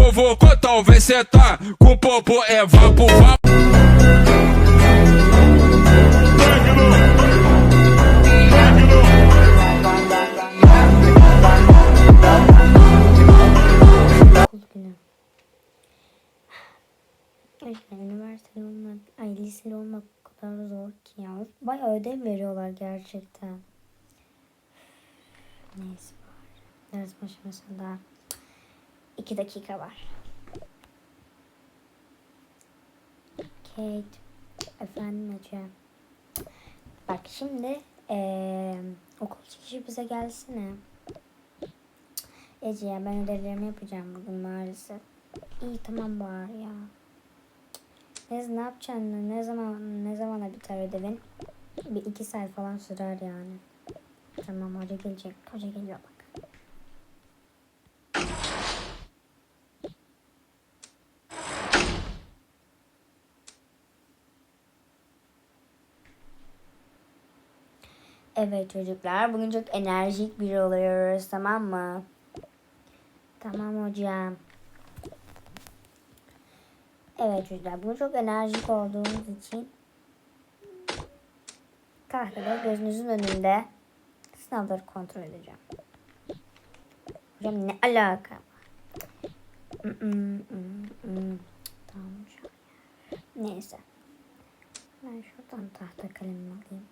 convocou, então vem sentar. Com o popo é vapo, vapo. Üniversiteli olmak, ay liseli olmak o kadar zor ki ya. Bayağı ödev veriyorlar gerçekten. Neyse. Ders başlamasında iki dakika var. Kate, efendim hocam. Bak şimdi eee okul çıkışı bize gelsene. Ece ya ben ödevlerimi yapacağım bugün maalesef. İyi tamam bari ya. Ne, ne yapacaksın? Ne zaman ne zamana biter ödevin? Bir iki saat falan sürer yani. Tamam hoca gelecek. Hoca geliyor bak. Evet çocuklar bugün çok enerjik bir oluyoruz tamam mı? Tamam hocam. Evet çocuklar bugün çok enerjik olduğumuz için tahtada gözünüzün önünde sınavları kontrol edeceğim. Hocam ne alaka? Mm, mm, mm. Neyse. Ben şuradan tahta kalemimi alayım.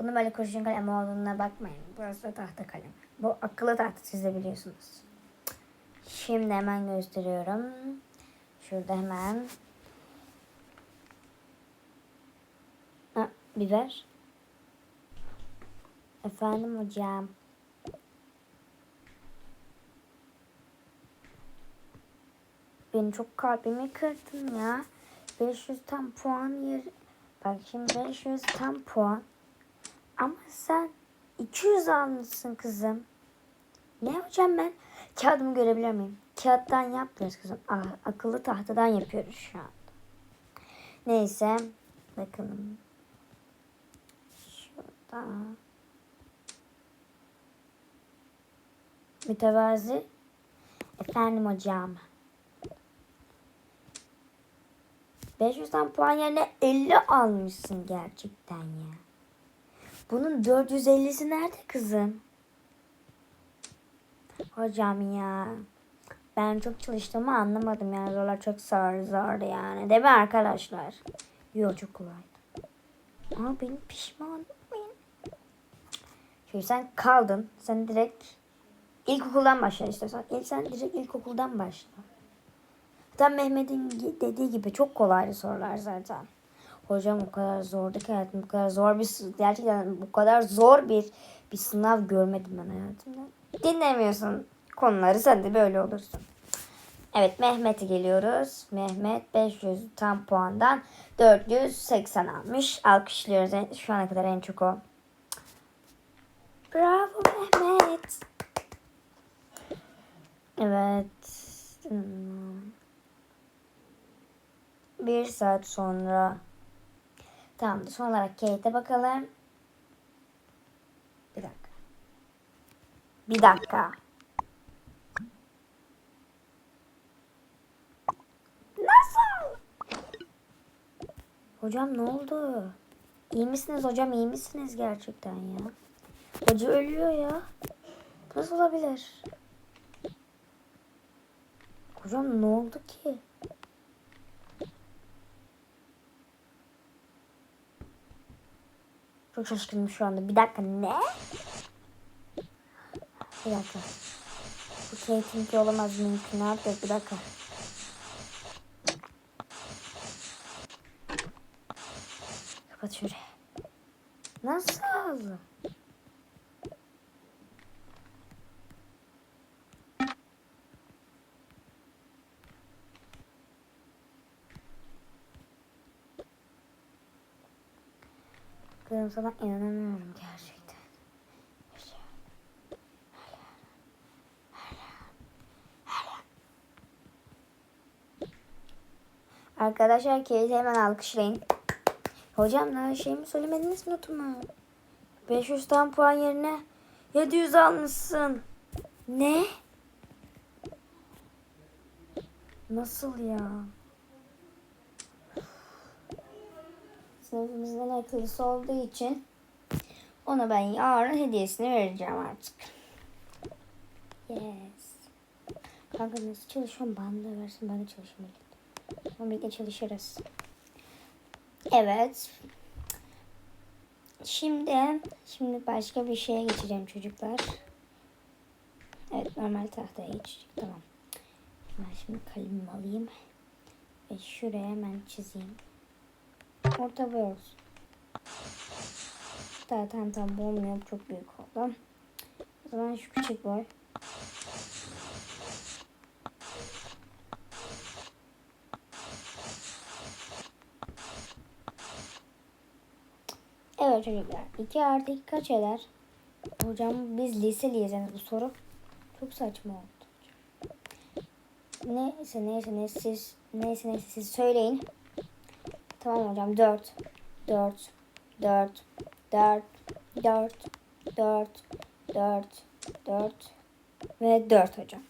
Bunu böyle kurşun kalem olduğuna bakmayın. Burası da tahta kalem. Bu akıllı tahta siz de biliyorsunuz. Şimdi hemen gösteriyorum. Şurada hemen. Ha, biber. Efendim hocam. Beni çok kalbimi kırdın ya. 500 tam puan yer. Bak şimdi 500 tam puan. Ama sen 200 almışsın kızım. Ne hocam ben? Kağıdımı görebilir miyim? Kağıttan yapmıyoruz kızım. Ah, akıllı tahtadan yapıyoruz şu an. Neyse. Bakalım. Şurada. Mütevazi. Efendim hocam. 500'den puan yerine 50 almışsın gerçekten ya. Bunun 450'si nerede kızım? Hocam ya. Ben çok çalıştığımı anlamadım yani. Zorlar çok zor zordu yani. Değil mi arkadaşlar? Yok çok kolaydı. Ama benim pişmanım benim. Çünkü sen kaldın. Sen direkt ilkokuldan başla istiyorsan. İlk sen direkt ilkokuldan başla. Zaten Mehmet'in dediği gibi çok kolaydı sorular zaten. Hocam o kadar zordu ki hayatım. Bu kadar zor bir gerçekten bu kadar zor bir bir sınav görmedim ben hayatımda. Dinlemiyorsun konuları sen de böyle olursun. Evet Mehmet'e geliyoruz. Mehmet 500 tam puandan 480 almış. Alkışlıyoruz. Şu ana kadar en çok o. Bravo Mehmet. Evet. Hmm. Bir saat sonra. Tamam son olarak Kate'e bakalım. Bir dakika. Bir dakika. Nasıl? Hocam ne oldu? İyi misiniz hocam? İyi misiniz gerçekten ya? Hoca ölüyor ya. Nasıl olabilir? Hocam ne oldu ki? Çok şaşkınım şu anda. Bir dakika ne? Bir dakika. Bu Kate'inki olamaz mümkün artık. Bir dakika. Kapat şurayı. Nasıl? Kızım sana inanamıyorum gerçekten. Arkadaşlar Kate'i hemen alkışlayın. Hocam daha şeyimi söylemediniz notumu. 500 tam puan yerine 700 almışsın. Ne? Nasıl ya? Sınıfımızın en akıllısı olduğu için ona ben yarın hediyesini vereceğim artık. Yes. Kanka nasıl çalışıyorum? Bana da versin. Ben de birlikte. Sonra birlikte çalışırız. Evet. Şimdi şimdi başka bir şeye geçeceğim çocuklar. Evet normal tahtaya geçecek. Tamam. Ben şimdi kalemimi alayım. Ve şuraya hemen çizeyim. Orta boy olsun. Tamam tamam tamam bu olmuyor. Çok büyük oldu. O zaman şu küçük boy. Evet çocuklar. 2 artı 2 kaç eder? Hocam biz liseliyiz yani bu soru çok saçma oldu. Neyse neyse neyse siz neyse neyse siz söyleyin. Tamam hocam 4 4 4 4 4 4 4 4 ve 4 hocam.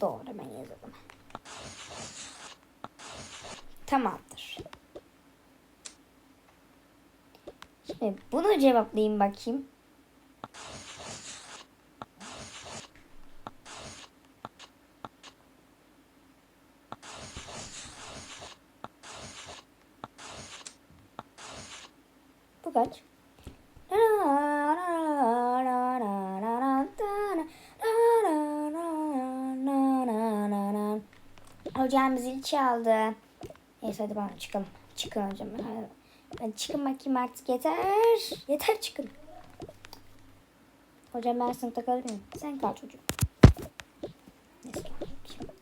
Doğru ben yazalım. Tamamdır. Şimdi bunu cevaplayayım bakayım. Hocam zil çaldı. Neyse hadi bana çıkalım. Çıkın hocam. Ben çıkın bakayım artık yeter. Yeter çıkın. Hocam ben sınıfta kalır mıyım? Sen kal çocuğum. Neyse.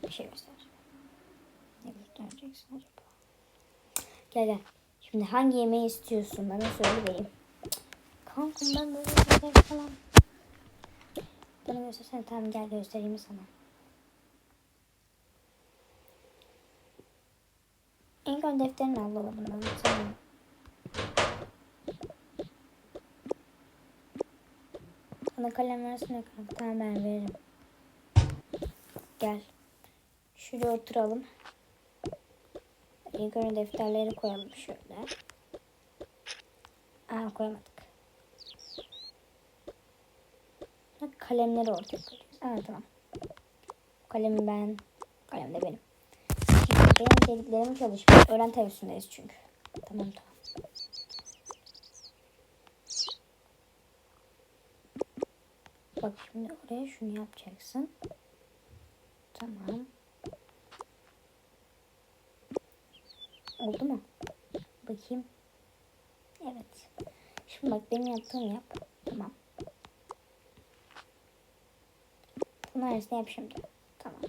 Bir şey göster. Ne göstereceksin acaba? Gel gel. Şimdi hangi yemeği istiyorsun? Bana söyle vereyim. Kankam ben böyle şeyler falan. Bana göstersene. Tamam gel göstereyim sana. İlk ön defterini al dolabından. Sonra. Bana kalem versene kanka. Tamam ben veririm. Gel. Şuraya oturalım. İlk defterleri koyalım şöyle. Aa koyamadık. Kalemleri ortaya koyuyoruz. Aa tamam. Kalemi ben. Kalem de benim. Benim dediklerim çalışmıyor. Öğren tevzusundeyiz çünkü. Tamam tamam. Bak şimdi oraya şunu yapacaksın. Tamam. Oldu mu? Bakayım. Evet. Şimdi bak benim yaptığım yap. Tamam. Bunun arasını yap şimdi. Tamam.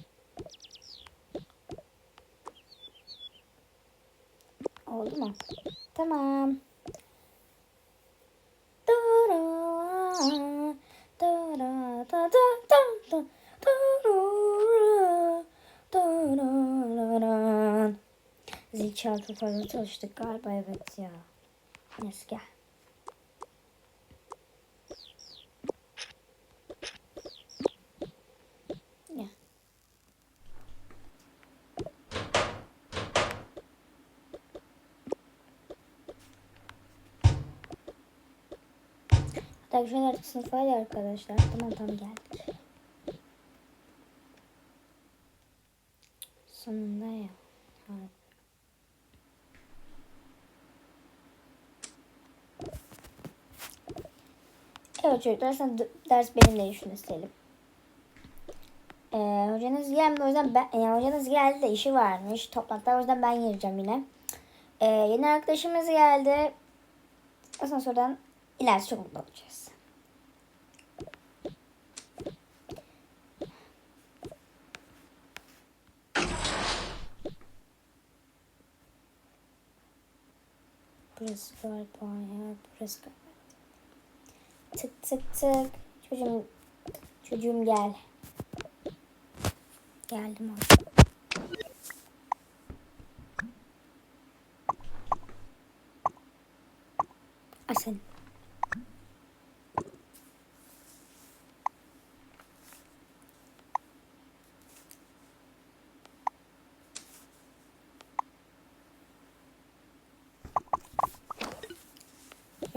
Oldu mu? Tamam. Dara, dara, da, da, da, da, dara, dara. Zil çaldı fazla çalıştık galiba evet ya. Neyse gel. Gel. Artık sınıfa hadi arkadaşlar. Tamam tamam geldik. Sonunda ya. Harbi. Evet çocuklar sen ders benimle işini isteyelim. Ee, hocanız gelmedi o yüzden ben, yani hocanız geldi de işi varmış toplantıda o yüzden ben gireceğim yine. Ee, yeni arkadaşımız geldi. Asansörden ilerisi çok mutlu olacağız. Ya. Burası galiba. Tık tık tık. Çocuğum, çocuğum gel. Geldim abi. Asen.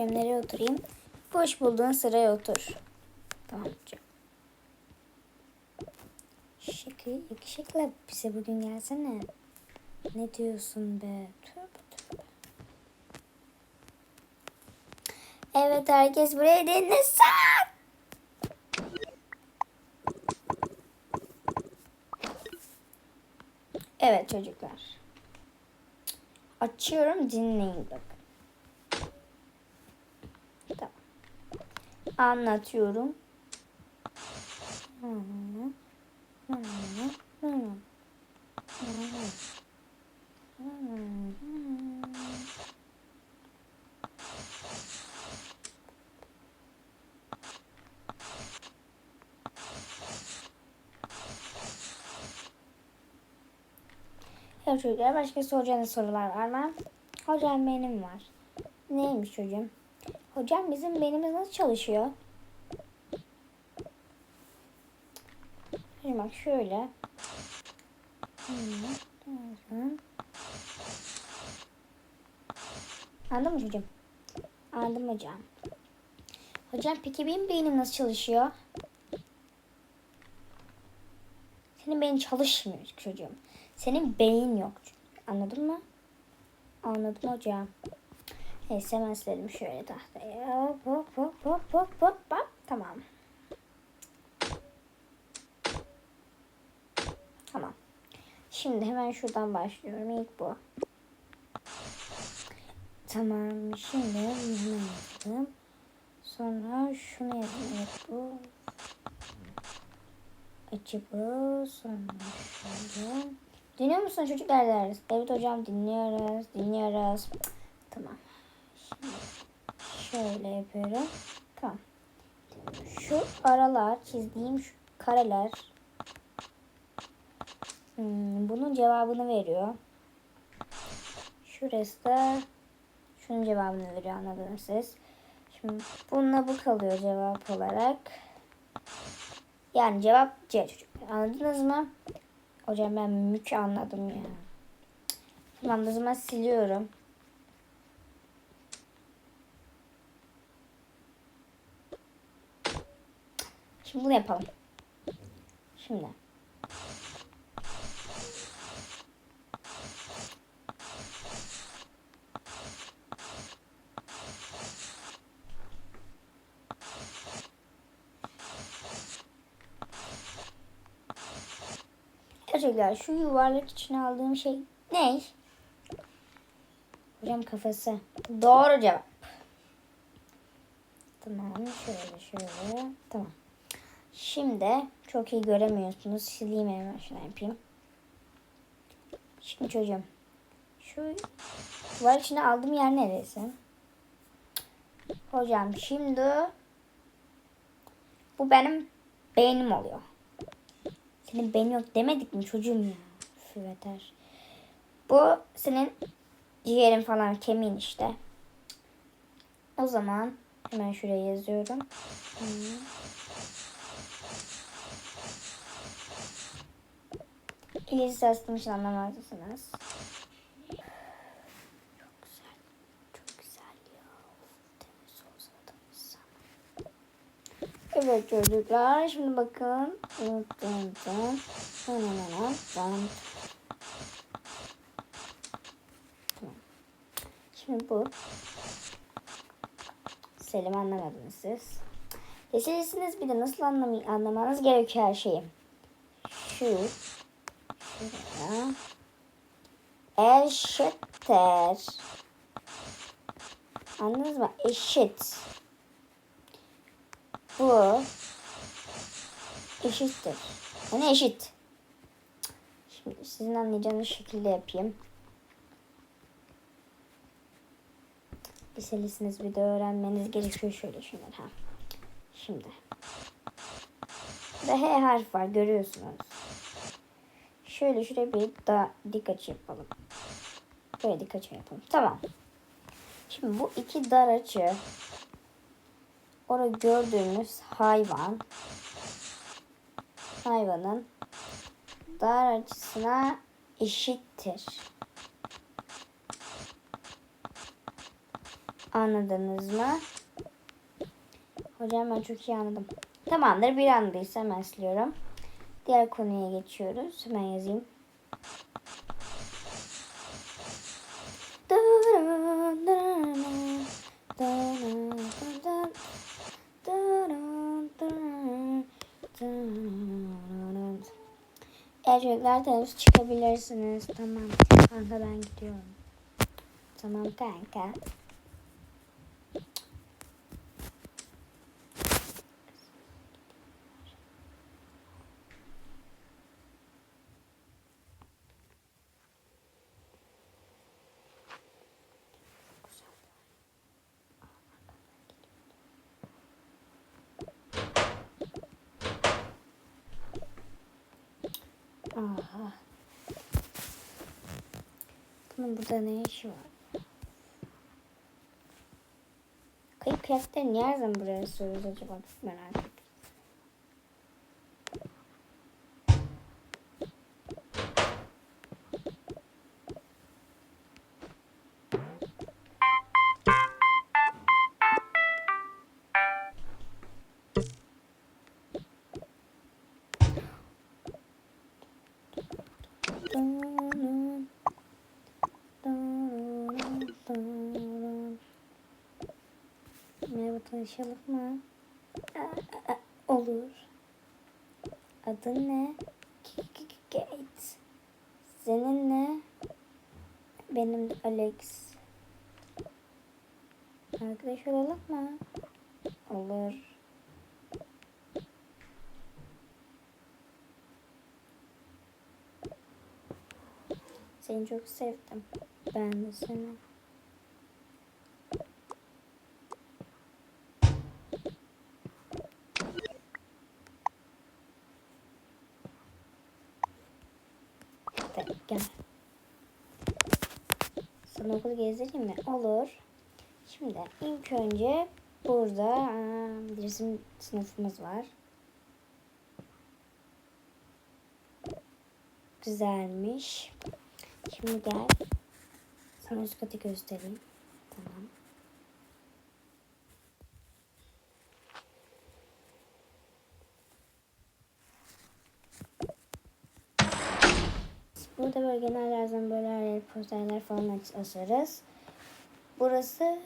Şöyle nereye oturayım? Boş bulduğun sıraya otur. Tamam. Şıkı, yakışıklı bize bugün gelsene. Ne diyorsun be? Evet herkes buraya dinlesin. Evet çocuklar. Açıyorum dinleyin bakın. Tamam. Anlatıyorum. Evet çocuklar başka soracağınız sorular var mı? Hocam benim var. Neymiş çocuğum? Hocam bizim beynimiz nasıl çalışıyor? Şimdi bak şöyle. Anladın mı çocuğum? Anladım hocam. Hocam peki benim beynim nasıl çalışıyor? Senin beynin çalışmıyor çocuğum. Senin beyin yok. Anladın mı? Anladım hocam. Silelim şöyle tahtaya. Hop hop hop hop hop hop. Tamam. Tamam. Şimdi hemen şuradan başlıyorum. İlk bu. Tamam. Şimdi hemen yapalım. Sonra şunu yapalım. Evet, bu. Bu. Sonra şöyle. Dinliyor musun çocuklar ders? Evet hocam dinliyoruz. Dinliyoruz. Tamam. Şöyle yapıyorum. Tamam. Şu aralar çizdiğim şu kareler hmm, bunun cevabını veriyor. Şurası da şunun cevabını veriyor anladınız siz. Şimdi bununla bu kalıyor cevap olarak. Yani cevap C çocuklar. Anladınız mı? Hocam ben mük anladım ya. Tamam o zaman siliyorum. Şimdi bunu yapalım. Şimdi. Çocuklar şu yuvarlak içine aldığım şey ne? Hocam kafası. Doğru cevap. Tamam şöyle şöyle. Tamam. Şimdi çok iyi göremiyorsunuz. Sileyim hemen şunu yapayım. Şimdi çocuğum. Şu duvar içine aldığım yer neresi? Hocam şimdi bu benim beynim oluyor. Senin beynin yok demedik mi çocuğum ya? Üf. Bu senin ciğerin falan kemiğin işte. O zaman hemen şuraya yazıyorum. Hmm. İngilizce yazdım için anlamazsınız. Çok güzel. Çok güzel ya. Temiz olsa temiz. Evet çocuklar şimdi bakın. Şimdi bu. Selim anlamadınız siz. Geçeceksiniz bir de nasıl anlamay anlamanız gerekiyor her şeyi. Şu. Şuraya. Eşittir. Anladınız mı? Eşit. Bu eşittir. Yani eşit. Şimdi sizin anlayacağınız şekilde yapayım. Liselisiniz bir de öğrenmeniz gerekiyor şöyle şunları ha. Şimdi. Ve H harf var görüyorsunuz. Şöyle şuraya bir daha dik açı yapalım. Böyle dik açı yapalım. Tamam. Şimdi bu iki dar açı orada gördüğümüz hayvan hayvanın dar açısına eşittir. Anladınız mı? Hocam ben çok iyi anladım. Tamamdır bir anladıysa hemen siliyorum. Diğer konuya geçiyoruz. Hemen yazayım. Eğer çocuklar teneffüs çıkabilirsiniz. Tamam. Kanka ben gidiyorum. Tamam kanka. Bunun burada ne işi var? Kayıp kıyafetleri niye her zaman buraya sığıyoruz acaba? Merak ettim. Tanışalım mı? Olur. Adın ne? Kate. Senin ne? Benim Alex. Arkadaş olalım mı? Olur. Seni çok sevdim. Ben de seni. Hadi gel. Sana okulu gezdireyim mi? Olur. Şimdi ilk önce burada aa, resim sınıfımız var. Güzelmiş. Şimdi gel. Sana üst katı göstereyim. Tamam. Burada böyle genel yazan böyle her yere posterler falan as- asarız. Burası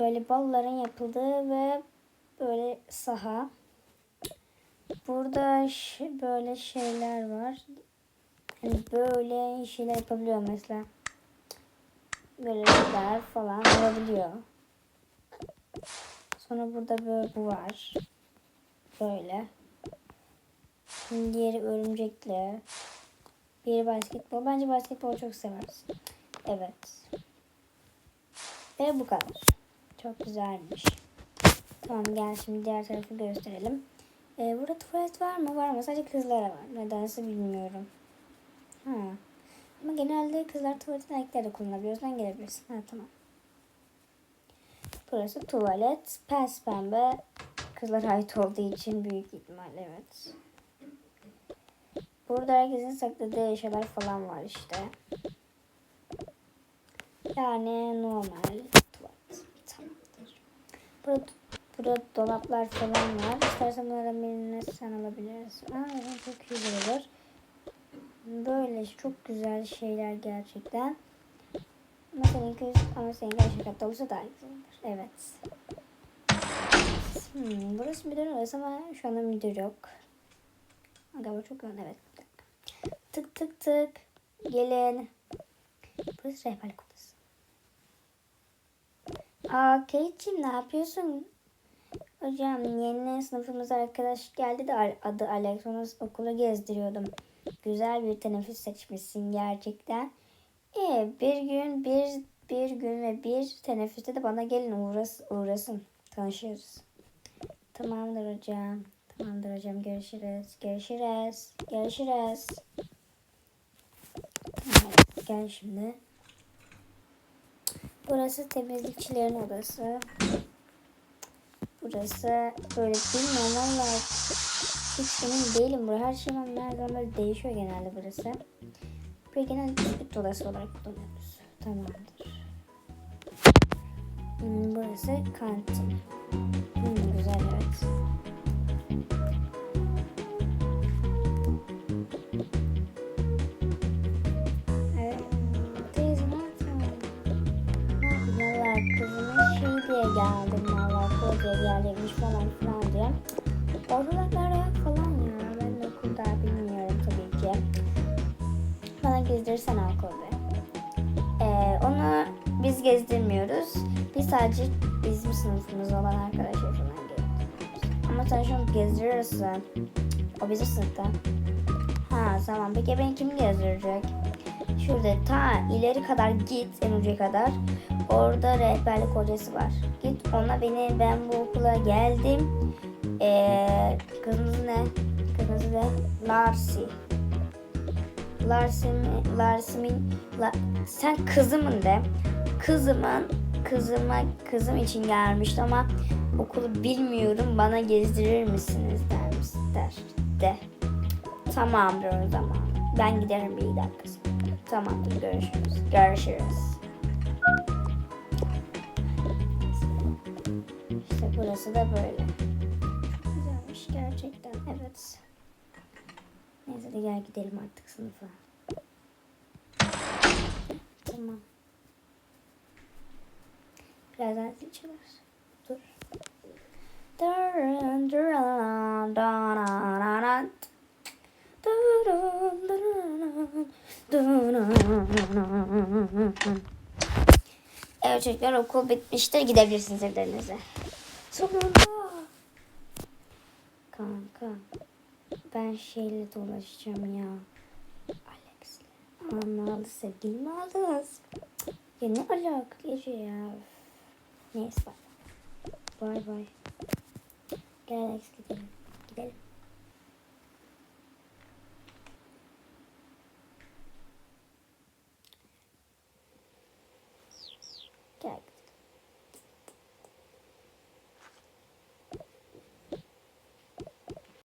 böyle balların yapıldığı ve böyle saha. Burada böyle şeyler var. Hani böyle şeyler yapabiliyor mesela. Böyle renkler falan olabiliyor. Sonra burada böyle bu var. Böyle. Diğeri örümcekli. Biri basketbol. Bence basketbol çok seversin. Evet. Ve bu kadar. Çok güzelmiş. Tamam gel şimdi diğer tarafı gösterelim. Ee, burada tuvalet var mı? Var ama sadece kızlara var. Nedense bilmiyorum. Ha. Ama genelde kızlar tuvaletini erkekler kullanabiliyor. Sen gelebilirsin. Ha tamam. Burası tuvalet. Pes pembe. Kızlara ait olduğu için büyük ihtimal evet. Burada herkesin sakladığı eşyalar falan var işte. Yani normal tuvalet. Tamamdır. Burada, burada dolaplar falan var. İstersen bunlardan birini sen alabilirsin. Aa, çok iyi olur. Böyle çok güzel şeyler gerçekten. Ama seninki, ama seninki aşağı katta olursa daha güzel olur. Evet. Hmm, burası müdür odası ama şu anda müdür yok. Galiba çok yoğun evet. Tık tık tık. Gelin. Burası rehberlik odası. Aa Kate'cim ne yapıyorsun? Hocam yeni sınıfımıza arkadaş geldi de adı Alex. Onu okula gezdiriyordum. Güzel bir teneffüs seçmişsin gerçekten. Ee, bir gün bir bir gün ve bir teneffüste de bana gelin uğras, uğrasın. Tanışırız. Tamamdır hocam. Tamamdır hocam görüşürüz. Görüşürüz. Görüşürüz. Gel şimdi. Burası temizlikçilerin odası. Burası böyle bilmiyorum valla hiç emin değilim. Burası her şey her zaman değişiyor genelde burası. Burayı genelde çocuk odası olarak kullanıyoruz. Tamamdır. Hmm, burası kantin. Gelirmiş falan filan diye. Oralara falan ya ben de okulda bilmiyorum tabii ki. Bana gezdirsene okulda. Ee, onu biz gezdirmiyoruz. Biz sadece bizim sınıfımız olan arkadaşlar falan gezdiriyoruz. Ama sen şunu gezdirirsin. O bizim sınıfta. Ha tamam. Peki beni kim gezdirecek? Şurada ta ileri kadar git en ucuya kadar. Orada rehberlik hocası var. Git ona beni ben bu okula geldim. Ee, kızınız ne? Kızınız ne? Larsi. Larsimin, Larsimin, la, sen kızımın de. Kızımın, kızıma, kızım için gelmişti ama okulu bilmiyorum bana gezdirir misiniz der der de. Tamamdır o zaman. Ben giderim bir dakika. Tamamdır görüşürüz. Görüşürüz. Burası da böyle. Çok güzelmiş gerçekten. Evet. Neyse de gel gidelim artık sınıfa. Tamam. Birazdan zil çalar. Dur. Evet çocuklar okul bitmiştir. Gidebilirsiniz evlerinize. Sonunda. Kanka. Ben şeyle dolaşacağım ya. Alex'le. Anladı sevgili mi aldınız? Ya ne alaka gece ya. Neyse. Bay bay. Gel Alex gidelim. Gidelim.